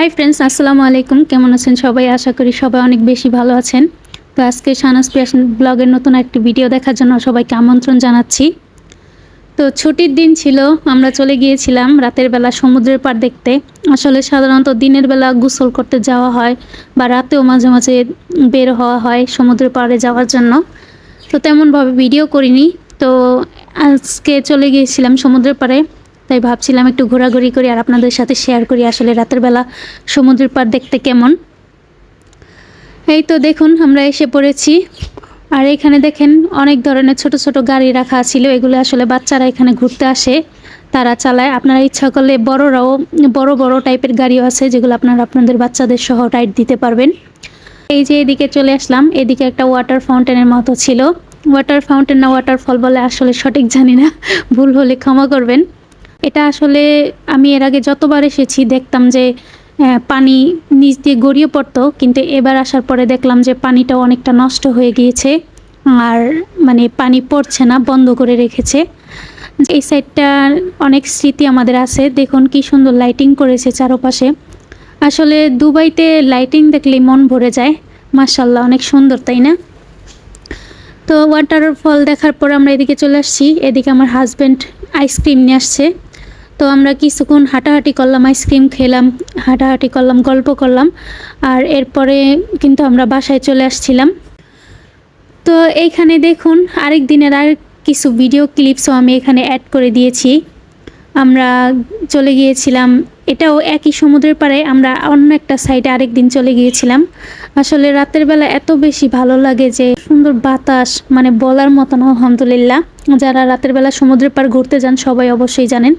Hi friends আসসালামু আলাইকুম। কেমন আছেন সবাই? আশা করি সবাই অনেক বেশি ভালো আছেন। তো আজকে শানাস ফ্যাশন ব্লগের নতুন একটি ভিডিও দেখার জন্য সবাইকে আমন্ত্রণ জানাচ্ছি। তো ছুটির দিন ছিল, আমরা চলে গিয়েছিলাম রাতের বেলা সমুদ্রের পাড় দেখতে। আসলে সাধারণত দিনের বেলা গোসল করতে যাওয়া হয় বা রাতেও মাঝে মাঝে বের হওয়া হয় সমুদ্রের পাড়ে যাওয়ার জন্য। তো তেমনভাবে ভিডিও করিনি। তো আজকে চলে গিয়েছিলাম সমুদ্রের পাড়ে। তাই ভাবছিলাম একটু ঘোরাঘুরি করি আর আপনাদের সাথে শেয়ার করি আসলে রাতের বেলা সমুদ্রের পাড় দেখতে কেমন। এই তো দেখুন, আমরা এসে পড়েছি। আর এখানে দেখেন অনেক ধরনের ছোট ছোট গাড়ি রাখা ছিল, এগুলো আসলে বাচ্চারা এখানে ঘুরতে আসে, তারা চালায়। আপনারা ইচ্ছা করলে বড়রাও, বড় বড় টাইপের গাড়িও আছে, যেগুলো আপনারা আপনাদের বাচ্চাদের সহ রাইড দিতে পারবেন। এই যে এদিকে চলে আসলাম, এদিকে একটা ওয়াটার ফাউন্টেনের মতো ছিল। ওয়াটার ফাউন্টেন না ওয়াটারফল বলে আসলে সঠিক জানি না, ভুল হলে ক্ষমা করবেন। এটা আসলে আমি এর আগে যতবার এসেছি দেখতাম যে পানি নিচ দিয়ে গড়িয়ে পড়তো, কিন্তু এবার আসার পরে দেখলাম যে পানিটা অনেকটা নষ্ট হয়ে গিয়েছে আর মানে পানি পড়ছে না, বন্ধ করে রেখেছে। এই সাইডটা অনেক স্মৃতি আমাদের আছে, দেখুন কি সুন্দর লাইটিং করেছে চারপাশে। আসলে দুবাইতে লাইটিং দেখলে মন ভরে যায় মার্শাল্লাহ অনেক সুন্দর, তাই না? তো ওয়াটারফল দেখার পর আমরা এদিকে চলে আসছি, এদিকে আমার হাজব্যান্ড আইসক্রিম নিয়ে আসছে। তো আমরা কিছুক্ষণ হাঁটাহাঁটি করলাম, আইসক্রিম খেলাম, হাঁটাহাঁটি করলাম, গল্প করলাম। আর এরপরে কিন্তু আমরা বাসায় চলে আসছিলাম। তো এইখানে দেখুন আরেক দিনের আর কিছু ভিডিও ক্লিপসও আমি এখানে অ্যাড করে দিয়েছি। আমরা চলে গিয়েছিলাম। এটাও একই সমুদ্রের পাড়ে আমরা অন্য একটা সাইডে আরেক দিন চলে গিয়েছিলাম। আসলে রাতের বেলা এত বেশি ভালো লাগে যে, সুন্দর বাতাস মানে বলার মতন, আলহামদুলিল্লাহ। যারা রাতের বেলা সমুদ্রের পাড় ঘুরতে যান, সবাই অবশ্যই জানেন।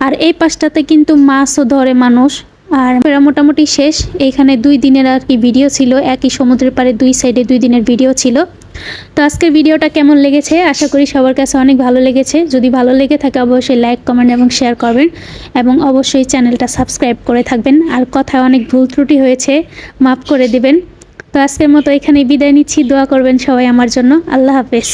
আর এই পাশটাতে কিন্তু মাছও ধরে মানুষ। আর এরা মোটামুটি শেষ। এইখানে দুই দিনের আর কি ভিডিও ছিল। একই সমুদ্রের পাড়ে দুই সাইডে দুই দিনের ভিডিও ছিল। তো আজকের ভিডিওটা কেমন লেগেছে? আশা করি সবার কাছে অনেক ভালো লেগেছে। যদি ভালো লেগে থাকে অবশ্যই লাইক, কমেন্ট এবং শেয়ার করবেন এবং অবশ্যই চ্যানেলটা সাবস্ক্রাইব করে থাকবেন। আর কথায় অনেক ভুল ত্রুটি হয়েছে, মাফ করে দেবেন। তো আজকের মতো এখানে বিদায় নিচ্ছি। দোয়া করবেন সবাই আমার জন্য। আল্লাহ হাফেজ।